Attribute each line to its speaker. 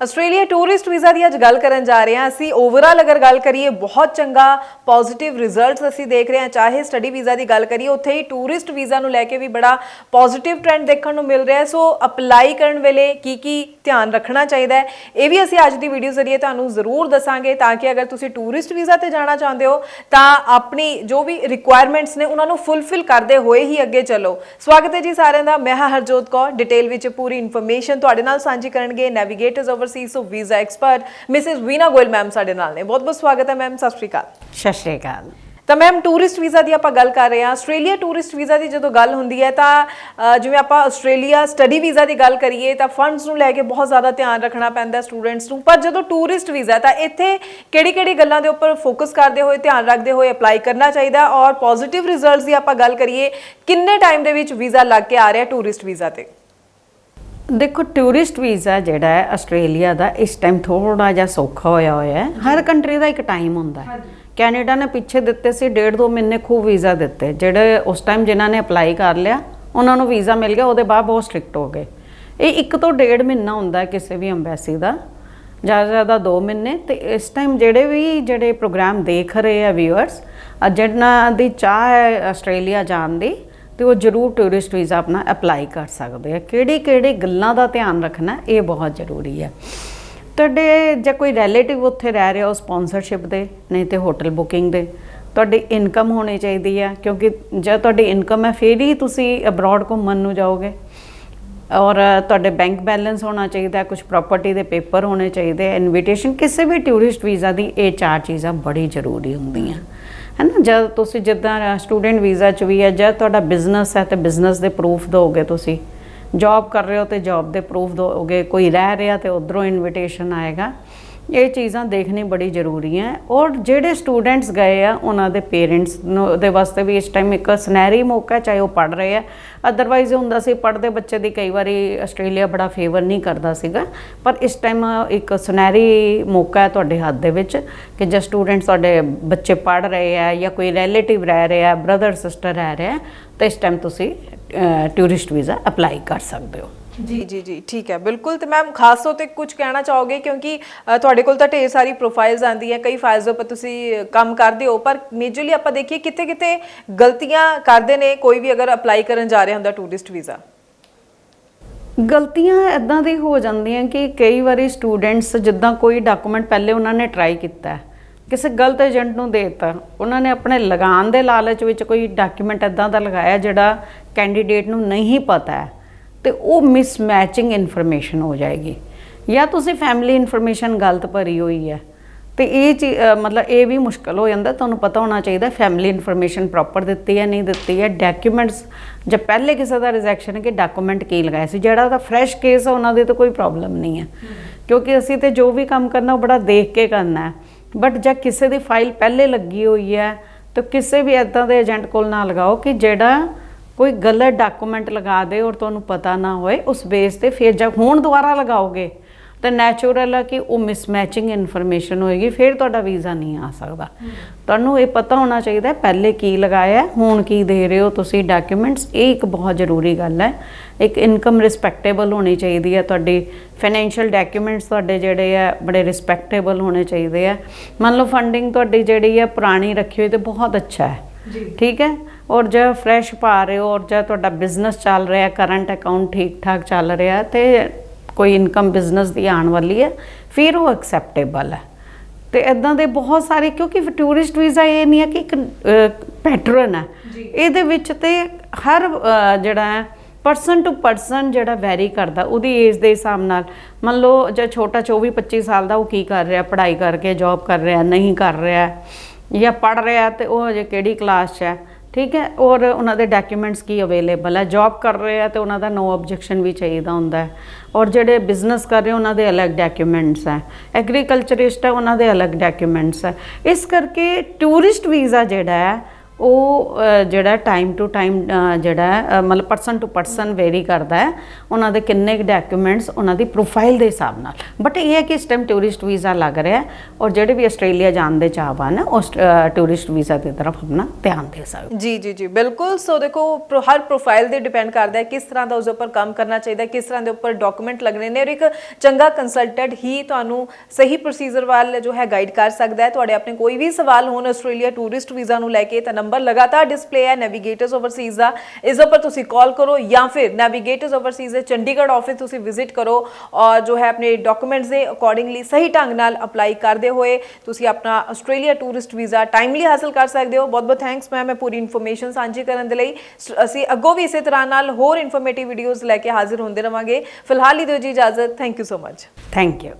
Speaker 1: Australia tourist visa ਦੀ ਅੱਜ ਗੱਲ ਕਰਨ ਜਾ ਰਹੇ ਹਾਂ। ਅਸੀਂ ਓਵਰਆਲ ਅਗਰ ਗੱਲ ਕਰੀਏ, ਬਹੁਤ ਚੰਗਾ ਪੋਜ਼ਿਟਿਵ ਰਿਜ਼ਲਟਸ ਅਸੀਂ ਦੇਖ ਰਹੇ ਹਾਂ। ਚਾਹੇ ਸਟੱਡੀ ਵੀਜ਼ਾ ਦੀ ਗੱਲ ਕਰੀਏ, ਉੱਥੇ ਹੀ ਟੂਰਿਸਟ ਵੀਜ਼ਾ ਨੂੰ ਲੈ ਕੇ ਵੀ ਬੜਾ ਪੋਜ਼ਿਟਿਵ ਟ੍ਰੈਂਡ ਦੇਖਣ ਨੂੰ ਮਿਲ ਰਿਹਾ ਹੈ। ਸੋ ਅਪਲਾਈ ਕਰਨ ਵੇਲੇ ਕੀ ਕੀ ਧਿਆਨ ਰੱਖਣਾ ਚਾਹੀਦਾ ਹੈ, ਇਹ ਵੀ ਅਸੀਂ ਅੱਜ ਦੀ ਵੀਡੀਓ ਜ਼ਰੀਏ ਤੁਹਾਨੂੰ ਜ਼ਰੂਰ ਦੱਸਾਂਗੇ, ਤਾਂ ਕਿ ਅਗਰ ਤੁਸੀਂ ਟੂਰਿਸਟ ਵੀਜ਼ਾ ਤੇ ਜਾਣਾ ਚਾਹੁੰਦੇ ਹੋ, ਤਾਂ ਆਪਣੀ ਜੋ ਵੀ ਰਿਕੁਆਇਰਮੈਂਟਸ ਨੇ, ਉਹਨਾਂ ਨੂੰ ਫੁੱਲਫਿਲ ਕਰਦੇ ਹੋਏ ਹੀ ਅੱਗੇ ਚੱਲੋ। ਸਵਾਗਤ ਹੈ ਜੀ ਸਾਰਿਆਂ ਦਾ। ਮੈਂ ਹਾਂ ਹਰਜੋਤ ਕੌਰ। ਡਿਟੇਲ ਵਿੱਚ ਪੂਰੀ ਇਨਫੋਰਮੇਸ਼ਨ ਤੁਹਾਡੇ ਨਾਲ ਸਾਂਝੀ ਕਰਨਗੇ navigators overseas so visa expert Mrs Veena Goyal ma'am ਸਾਡੇ ਨਾਲ ਨੇ। ਬਹੁਤ ਬਹੁਤ ਸਵਾਗਤ ਹੈ ਮੈਮ ਸਤਿ ਸ਼੍ਰੀ ਅਕਾਲ।
Speaker 2: ਸਤਿ ਸ਼੍ਰੀ ਅਕਾਲ।
Speaker 1: ਤਾਂ ਮੈਮ ਟੂਰਿਸਟ ਵੀਜ਼ਾ ਦੀ ਆਪਾਂ ਗੱਲ ਕਰ ਰਹੇ ਹਾਂ। ਆਸਟ੍ਰੇਲੀਆ ਟੂਰਿਸਟ ਵੀਜ਼ਾ ਦੀ ਜਦੋਂ ਗੱਲ ਹੁੰਦੀ ਹੈ ਤਾਂ ਜਿਵੇਂ ਆਪਾਂ ਆਸਟ੍ਰੇਲੀਆ ਸਟੱਡੀ ਵੀਜ਼ਾ ਦੀ ਗੱਲ ਕਰੀਏ ਤਾਂ ਫੰਡਸ ਨੂੰ ਲੈ ਕੇ ਬਹੁਤ ਜ਼ਿਆਦਾ ਧਿਆਨ ਰੱਖਣਾ ਪੈਂਦਾ ਸਟੂਡੈਂਟਸ ਨੂੰ। ਪਰ ਜਦੋਂ ਟੂਰਿਸਟ ਵੀਜ਼ਾ ਤਾਂ ਇੱਥੇ ਕਿਹੜੀ-ਕਿਹੜੀ ਗੱਲਾਂ ਦੇ ਉੱਪਰ ਫੋਕਸ ਕਰਦੇ ਹੋਏ ਧਿਆਨ ਰੱਖਦੇ ਹੋਏ ਅਪਲਾਈ ਕਰਨਾ ਚਾਹੀਦਾ ਔਰ ਪੋਜ਼ਿਟਿਵ ਰਿਜ਼ਲਟਸ ਦੀ ਆਪਾਂ ਗੱਲ ਕਰੀਏ ਕਿੰਨੇ ਟਾਈਮ ਦੇ ਵਿੱਚ ਵੀਜ਼ਾ ਲੱਗ ਕੇ ਆ ਰਿਹਾ ਟੂਰਿਸਟ ਵੀਜ਼ਾ ਤੇ?
Speaker 2: ਦੇਖੋ ਟੂਰਿਸਟ ਵੀਜ਼ਾ ਜਿਹੜਾ ਹੈ ਆਸਟ੍ਰੇਲੀਆ ਦਾ ਇਸ ਟਾਈਮ ਥੋੜਾ ਜਿਹਾ ਸੌਖਾ ਹੋਇਆ ਹੋਇਆ ਹੈ। ਹਰ ਕੰਟਰੀ ਦਾ ਇੱਕ ਟਾਈਮ ਹੁੰਦਾ ਹੈ। ਕੈਨੇਡਾ ਨੇ ਪਿੱਛੇ ਦਿੱਤੇ ਸੀ ਡੇਢ ਦੋ ਮਹੀਨੇ ਖੂਬ ਵੀਜ਼ਾ ਦਿੱਤੇ। ਜਿਹੜੇ ਉਸ ਟਾਈਮ ਜਿਨ੍ਹਾਂ ਨੇ ਅਪਲਾਈ ਕਰ ਲਿਆ ਉਹਨਾਂ ਨੂੰ ਵੀਜ਼ਾ ਮਿਲ ਗਿਆ ਉਹਦੇ ਬਾਅਦ ਬਹੁਤ ਸਟ੍ਰਿਕਟ ਹੋ ਗਏ। ਇਹ ਇੱਕ ਤੋਂ ਡੇਢ ਮਹੀਨਾ ਹੁੰਦਾ ਹੈ ਕਿਸੇ ਵੀ ਅੰਬੈਸੀ ਦਾ ਜ਼ਿਆਦਾ ਜ਼ਿਆਦਾ 2 ਮਹੀਨੇ। ਤੇ ਇਸ ਟਾਈਮ ਜਿਹੜੇ ਵੀ ਜਿਹੜੇ ਪ੍ਰੋਗਰਾਮ ਦੇਖ ਰਹੇ ਆ ਵਿਊਅਰਸ ਜਿਹਨਾਂ ਦੀ ਚਾਹ ਹੈ ਆਸਟ੍ਰੇਲੀਆ ਜਾਣ ਦੀ ਤੇ ਉਹ ਜ਼ਰੂਰ ਟੂਰਿਸਟ ਵੀਜ਼ਾ ਆਪਣਾ ਅਪਲਾਈ ਕਰ ਸਕਦੇ ਆ। ਕਿਹੜੀ ਕਿਹੜੀ ਗੱਲਾਂ ਦਾ ਧਿਆਨ ਰੱਖਣਾ, ਇਹ ਬਹੁਤ ਜ਼ਰੂਰੀ ਹੈ ਤੁਹਾਡੇ ਜੇ ਕੋਈ ਰਿਲੇਟਿਵ ਉੱਥੇ ਰਹਿ ਰਿਹਾ, ਉਹ ਸਪਾਂਸਰਸ਼ਿਪ ਦੇ, ਨਹੀਂ ਤੇ ਹੋਟਲ ਬੁਕਿੰਗ ਦੇ, ਤੁਹਾਡੀ ਇਨਕਮ ਹੋਣੀ ਚਾਹੀਦੀ ਹੈ ਕਿਉਂਕਿ ਜੇ ਤੁਹਾਡੀ ਇਨਕਮ ਹੈ, ਫਿਰ ਹੀ ਤੁਸੀਂ ਅਬਰੋਡ ਘੁੰਮਣ ਨੂੰ ਜਾਓਗੇ। ਔਰ ਤੁਹਾਡੇ ਬੈਂਕ ਬੈਲੈਂਸ ਹੋਣਾ ਚਾਹੀਦਾ ਕੁਝ ਪ੍ਰਾਪਰਟੀ ਦੇ ਪੇਪਰ ਹੋਣੇ ਚਾਹੀਦੇ ਇਨਵੀਟੇਸ਼ਨ ਕਿਸੇ ਵੀ ਟੂਰਿਸਟ ਵੀਜ਼ਾ ਦੀ, ਇਹ ਚਾਰ ਚੀਜ਼ਾਂ ਬੜੀ ਜ਼ਰੂਰੀ ਹੁੰਦੀਆਂ। ਹੈ ਨਾ ਜਦ ਤੁਸੀਂ ਜਿੱਦਾਂ ਸਟੂਡੈਂਟ ਵੀਜ਼ਾ ਚ ਵੀ ਹੈ ਜਦ ਤੁਹਾਡਾ ਬਿਜ਼ਨਸ ਹੈ, ਤੇ ਬਿਜ਼ਨਸ ਦੇ ਪ੍ਰੂਫ ਦੋਗੇ ਤੁਸੀਂ। ਜੌਬ ਕਰ ਰਹੇ ਹੋ ਤੇ ਜੌਬ ਦੇ ਪ੍ਰੂਫ ਦੋਗੇ। ਕੋਈ ਰਹਿ ਰਿਹਾ ਤੇ ਉਧਰੋਂ ਇਨਵੀਟੇਸ਼ਨ ਆਏਗਾ। ਇਹ ਚੀਜ਼ਾਂ ਦੇਖਣੀ ਬੜੀ ਜ਼ਰੂਰੀ ਹੈ। ਔਰ ਜਿਹੜੇ ਸਟੂਡੈਂਟਸ ਗਏ ਆ, ਉਹਨਾਂ ਦੇ ਪੇਰੈਂਟਸ ਨੂੰ ਦੇ ਵਾਸਤੇ ਵੀ ਇਸ ਟਾਈਮ ਇੱਕ ਸੁਨਹਿਰੀ ਮੌਕਾ ਚਾਹੇ ਉਹ ਪੜ ਰਹੇ ਆ। ਅਦਰਵਾਈਜ਼ ਹੁੰਦਾ ਸੀ ਪੜਦੇ ਬੱਚੇ ਦੀ ਕਈ ਵਾਰੀ ਆਸਟ੍ਰੇਲੀਆ ਬੜਾ ਫੇਵਰ ਨਹੀਂ ਕਰਦਾ ਸੀਗਾ। ਪਰ ਇਸ ਟਾਈਮ ਇੱਕ ਸੁਨਹਿਰੀ ਮੌਕਾ ਹੈ ਤੁਹਾਡੇ ਹੱਥ ਦੇ ਵਿੱਚ ਕਿ ਜੇ ਸਟੂਡੈਂਟਸ ਤੁਹਾਡੇ ਬੱਚੇ ਪੜ ਰਹੇ ਆ ਜਾਂ ਕੋਈ ਰਿਲੇਟਿਵ ਰਹਿ ਰਿਹਾ ਬ੍ਰਦਰ ਸਿਸਟਰ ਰਹਿ ਰਿਹਾ, ਤਾਂ ਇਸ ਟਾਈਮ ਤੁਸੀਂ ਟੂਰਿਸਟ ਵੀਜ਼ਾ ਅਪਲਾਈ ਕਰ ਸਕਦੇ ਹੋ।
Speaker 1: ਜੀ ਜੀ ਜੀ ਠੀਕ ਹੈ ਬਿਲਕੁਲ ਤੇ ਮੈਮ ਖਾਸ ਤੌਰ ਤੇ ਕੁਝ ਕਹਿਣਾ ਚਾਹੋਗੇ? ਕਿਉਂਕਿ ਅ, ਤੁਹਾਡੇ ਕੋਲ ਤਾਂ ਢੇਰ ਸਾਰੀ ਪ੍ਰੋਫਾਈਲਸ ਆਂਦੀਆਂ ਕਈ ਫਾਈਲਸ ਦੇ ਉੱਪਰ ਤੁਸੀਂ ਕੰਮ ਕਰਦੇ ਹੋ ਪਰ ਮੇਜਰਲੀ ਆਪਾਂ ਦੇਖੀਏ ਕਿਤੇ ਕਿਤੇ ਗਲਤੀਆਂ ਕਰਦੇ ਨੇ ਕੋਈ ਵੀ ਅਗਰ ਅਪਲਾਈ ਕਰਨ ਜਾ ਰਿਹਾ ਹੁੰਦਾ ਟੂਰਿਸਟ ਵੀਜ਼ਾ
Speaker 2: ਗਲਤੀਆਂ ਇਦਾਂ ਦੀ ਹੋ ਜਾਂਦੀਆਂ ਕਿ ਕਈ ਵਾਰੀ ਸਟੂਡੈਂਟਸ ਜਿੱਦਾਂ ਕੋਈ ਡਾਕੂਮੈਂਟ ਪਹਿਲੇ ਉਹਨਾਂ ਨੇ ਟਰਾਈ ਕੀਤਾ ਹੈ, ਕਿਸੇ ਗਲਤ ਏਜੰਟ ਨੂੰ ਦੇ ਦਿੱਤਾ ਉਹਨਾਂ ਨੇ ਆਪਣੇ ਲਗਾਨ ਦੇ ਲਾਲਚ ਵਿੱਚ ਕੋਈ ਡਾਕੂਮੈਂਟ ਇਦਾਂ ਦਾ ਲਗਾਇਆ ਜਿਹੜਾ ਕੈਂਡੀਡੇਟ ਨੂੰ ਨਹੀਂ ਪਤਾ ਹੈ। ਤੇ ਉਹ ਮਿਸਮੈਚਿੰਗ ਇਨਫੋਰਮੇਸ਼ਨ ਹੋ ਜਾਏਗੀ। ਜਾਂ ਤੁਸੀਂ ਫੈਮਿਲੀ ਇਨਫੋਰਮੇਸ਼ਨ ਗਲਤ ਭਰੀ ਹੋਈ ਹੈ। ਤੇ ਇਹ ਚੀ- ਮਤਲਬ ਇਹ ਵੀ ਮੁਸ਼ਕਲ ਹੋ ਜਾਂਦਾ, ਤੁਹਾਨੂੰ ਪਤਾ ਹੋਣਾ ਚਾਹੀਦਾ ਫੈਮਿਲੀ ਇਨਫੋਰਮੇਸ਼ਨ ਪ੍ਰੋਪਰ ਦਿੱਤੀ ਹੈ, ਨਹੀਂ ਦਿੱਤੀ ਹੈ ਡਾਕੂਮੈਂਟਸ ਜੇ ਪਹਿਲੇ ਕਿਸੇ ਦਾ ਰਿਜੈਕਸ਼ਨ ਕਿ ਡਾਕੂਮੈਂਟ ਕੀ ਲਗਾਇਆ ਸੀ। ਜਿਹੜਾ ਦਾ ਫਰੈਸ਼ ਕੇਸ ਹੈ ਉਹਨਾਂ ਦੇ ਤਾਂ ਕੋਈ ਪ੍ਰੋਬਲਮ ਨਹੀਂ ਹੈ। ਕਿਉਂਕਿ ਅਸੀਂ ਤੇ ਜੋ ਵੀ ਕੰਮ ਕਰਨਾ, ਉਹ ਬੜਾ ਦੇਖ ਕੇ ਕਰਨਾ ਹੈ। ਬਟ ਜੇ ਕਿਸੇ ਦੀ ਫਾਈਲ ਪਹਿਲੇ ਲੱਗੀ ਹੋਈ ਹੈ, ਤਾਂ ਕਿਸੇ ਵੀ ਇਦਾਂ ਦੇ ਏਜੰਟ ਕੋਲ ਨਾ ਲਗਾਓ ਕਿ ਜਿਹੜਾ ਕੋਈ ਗਲਤ ਡਾਕੂਮੈਂਟ ਲਗਾ ਦੇ ਔਰ ਤੁਹਾਨੂੰ ਪਤਾ ਨਾ ਹੋਏ ਉਸ ਬੇਸ ਤੇ ਫਿਰ ਜਦ ਹੁਣ ਦੁਬਾਰਾ ਲਗਾਓਗੇ ਤਾਂ ਨੈਚੁਰਲ ਹੈ ਕਿ ਉਹ ਮਿਸਮੈਚਿੰਗ ਇਨਫੋਰਮੇਸ਼ਨ ਹੋਏਗੀ ਫਿਰ ਤੁਹਾਡਾ ਵੀਜ਼ਾ ਨਹੀਂ ਆ ਸਕਦਾ। ਤੁਹਾਨੂੰ ਇਹ ਪਤਾ ਹੋਣਾ ਚਾਹੀਦਾ ਪਹਿਲੇ ਕੀ ਲਗਾਇਆ ਹੁਣ ਕੀ ਦੇ ਰਹੇ ਹੋ ਤੁਸੀਂ ਡਾਕੂਮੈਂਟਸ ਇਹ ਇੱਕ ਬਹੁਤ ਜ਼ਰੂਰੀ ਗੱਲ ਹੈ। ਇੱਕ ਇਨਕਮ ਰਿਸਪੈਕਟੇਬਲ ਹੋਣੀ ਚਾਹੀਦੀ ਹੈ ਤੁਹਾਡੀ ਫਾਈਨੈਂਸ਼ੀਅਲ ਡਾਕੂਮੈਂਟਸ ਤੁਹਾਡੇ ਜਿਹੜੇ ਆ ਬੜੇ ਰਿਸਪੈਕਟੇਬਲ ਹੋਣੇ ਚਾਹੀਦੇ ਆ। ਮੰਨ ਲਓ ਫੰਡਿੰਗ ਤੁਹਾਡੀ ਜਿਹੜੀ ਹੈ ਪੁਰਾਣੀ ਰੱਖੀ ਹੋਈ ਤੇ ਬਹੁਤ ਅੱਛਾ ਹੈ। ਠੀਕ ਹੈ? ਔਰ ਜੇ ਫਰੈਸ਼ ਪਾ ਰਹੇ ਹੋ ਔਰ ਜੇ ਤੁਹਾਡਾ ਬਿਜ਼ਨਸ ਚੱਲ ਰਿਹਾ ਕਰੰਟ ਅਕਾਊਂਟ ਠੀਕ ਠਾਕ ਚੱਲ ਰਿਹਾ ਤੇ ਕੋਈ ਇਨਕਮ ਬਿਜ਼ਨਸ ਦੀ ਆਉਣ ਵਾਲੀ ਹੈ ਫਿਰ ਉਹ ਐਕਸੈਪਟੇਬਲ ਹੈ। ਤੇ ਇਦਾਂ ਦੇ ਬਹੁਤ ਸਾਰੇ ਕਿਉਂਕਿ ਟੂਰਿਸਟ ਵੀਜ਼ਾ ਇਹ ਨਹੀਂ ਹੈ ਕਿ ਇੱਕ ਪੈਟਰਨ ਹੈ। ਇਹਦੇ ਵਿੱਚ ਤੇ ਹਰ ਜਿਹੜਾ ਹੈ ਪਰਸਨ ਟੂ ਪਰਸਨ ਜਿਹੜਾ ਵੈਰੀ ਕਰਦਾ ਉਹਦੀ ਏਜ ਦੇ ਹਿਸਾਬ ਨਾਲ। ਮੰਨ ਲਓ ਜੇ ਛੋਟਾ 24 25 ਸਾਲ ਦਾ ਉਹ ਕੀ ਕਰ ਰਿਹਾ ਪੜ੍ਹਾਈ ਕਰਕੇ ਜੌਬ ਕਰ ਰਿਹਾ ਨਹੀਂ ਕਰ ਰਿਹਾ ਜਾਂ ਪੜ੍ਹ ਰਿਹਾ ਤੇ ਉਹ ਹਜੇ ਕਿਹੜੀ ਕਲਾਸ 'ਚ ਹੈ। ਠੀਕ ਹੈ? ਔਰ ਉਹਨਾਂ ਦੇ ਡਾਕੂਮੈਂਟਸ ਕੀ ਅਵੇਲੇਬਲ ਹੈ? ਜੌਬ ਕਰ ਰਹੇ ਆ ਤੇ ਉਹਨਾਂ ਦਾ ਨੋ ਆਬਜੈਕਸ਼ਨ ਵੀ ਚਾਹੀਦਾ ਹੁੰਦਾ ਹੈ। ਔਰ ਜਿਹੜੇ ਬਿਜ਼ਨਸ ਕਰ ਰਹੇ ਉਹਨਾਂ ਦੇ ਅਲੱਗ ਡਾਕੂਮੈਂਟਸ ਹੈ। ਐਗਰੀਕਲਚਰਿਸਟ ਹੈ, ਉਹਨਾਂ ਦੇ ਅਲੱਗ ਡਾਕੂਮੈਂਟਸ ਹੈ। ਇਸ ਕਰਕੇ ਟੂਰਿਸਟ ਵੀਜ਼ਾ ਜਿਹੜਾ ਹੈ ਉਹ ਜਿਹੜਾ ਟਾਈਮ ਟੂ ਟਾਈਮ ਜਿਹੜਾ ਮਤਲਬ ਪਰਸਨ ਟੂ ਪਰਸਨ ਵੇਰੀ ਕਰਦਾ ਹੈ, ਉਹਨਾਂ ਦੇ ਕਿੰਨੇ ਡਾਕੂਮੈਂਟਸ ਉਹਨਾਂ ਦੀ ਪ੍ਰੋਫਾਈਲ ਦੇ ਹਿਸਾਬ ਨਾਲ। ਬਟ ਇਹ ਹੈ ਕਿ ਇਸ ਟਾਈਮ ਟੂਰਿਸਟ ਵੀਜ਼ਾ ਲੱਗ ਰਿਹਾ ਔਰ ਜਿਹੜੇ ਵੀ ਆਸਟ੍ਰੇਲੀਆ ਜਾਣ ਦੇ ਚਾਹਵਾਨ ਉਸ ਟੂਰਿਸਟ ਵੀਜ਼ਾ ਦੀ ਤਰਫ ਆਪਣਾ ਧਿਆਨ ਦੇ ਸਕਦੇ
Speaker 1: ਜੀ ਜੀ ਜੀ, ਬਿਲਕੁਲ। ਸੋ ਦੇਖੋ ਪ੍ਰੋ- ਹਰ ਪ੍ਰੋਫਾਈਲ ਤੇ ਡਿਪੈਂਡ ਕਰਦਾ ਹੈ ਕਿਸ ਤਰ੍ਹਾਂ ਦਾ ਉਸ ਉੱਪਰ ਕੰਮ ਕਰਨਾ ਚਾਹੀਦਾ ਕਿਸ ਤਰ੍ਹਾਂ ਦੇ ਉੱਪਰ ਡਾਕੂਮੈਂਟ ਲੱਗਣੇ ਨੇ ਔਰ ਇੱਕ ਚੰਗਾ ਕੰਸਲਟੈਂਟ ਹੀ ਤੁਹਾਨੂੰ ਸਹੀ ਪ੍ਰੋਸੀਜਰ ਵੱਲ ਜੋ ਹੈ ਗਾਈਡ ਕਰ ਸਕਦਾ ਹੈ। ਤੁਹਾਡੇ ਆਪਣੇ ਕੋਈ ਵੀ ਸਵਾਲ ਹੋਣ ਆਸਟ੍ਰੇਲੀਆ ਟੂਰਿਸਟ ਵੀਜ਼ਾ ਨੂੰ ਲੈ ਕੇ, ਤਾਂ ਨੰਬਰ ਲਗਾਤਾਰ ਡਿਸਪਲੇ ਹੈ ਨੈਵੀਗੇਟਰਸ ਓਵਰਸੀਜ਼ ਦਾ। ਇਸ ਉੱਪਰ ਤੁਸੀਂ ਕਾਲ ਕਰੋ ਜਾਂ ਫਿਰ ਨੈਵੀਗੇਟਰਸ ਓਵਰਸੀਜ਼ ਦੇ ਚੰਡੀਗੜ੍ਹ ਆਫਿਸ ਤੁਸੀਂ ਵਿਜ਼ਿਟ ਕਰੋ ਔਰ ਜੋ ਹੈ ਆਪਣੇ ਡਾਕੂਮੈਂਟਸ ਦੇ ਅਕੋਰਡਿੰਗਲੀ ਸਹੀ ਢੰਗ ਨਾਲ ਅਪਲਾਈ ਕਰਦੇ ਹੋਏ ਤੁਸੀਂ ਆਪਣਾ ਆਸਟ੍ਰੇਲੀਆ ਟੂਰਿਸਟ ਵੀਜ਼ਾ ਟਾਈਮਲੀ ਹਾਸਲ ਕਰ ਸਕਦੇ ਹੋ। ਬਹੁਤ ਬਹੁਤ ਥੈਂਕਸ ਮੈਮ ਮੈਂ ਪੂਰੀ ਇਨਫੋਰਮੇਸ਼ਨ ਸਾਂਝੀ ਕਰਨ ਦੇ ਲਈ। ਸ- ਅਸੀਂ ਅੱਗੋਂ ਵੀ ਇਸੇ ਤਰ੍ਹਾਂ ਨਾਲ ਹੋਰ ਇਨਫੋਰਮੇਟਿਵ ਵੀਡੀਓਜ਼ ਲੈ ਕੇ ਹਾਜ਼ਰ ਹੁੰਦੇ ਰਵਾਂਗੇ। ਫਿਲਹਾਲ ਹੀ ਦਿਓ ਜੀ ਇਜਾਜ਼ਤ। Thank you so much
Speaker 2: thank you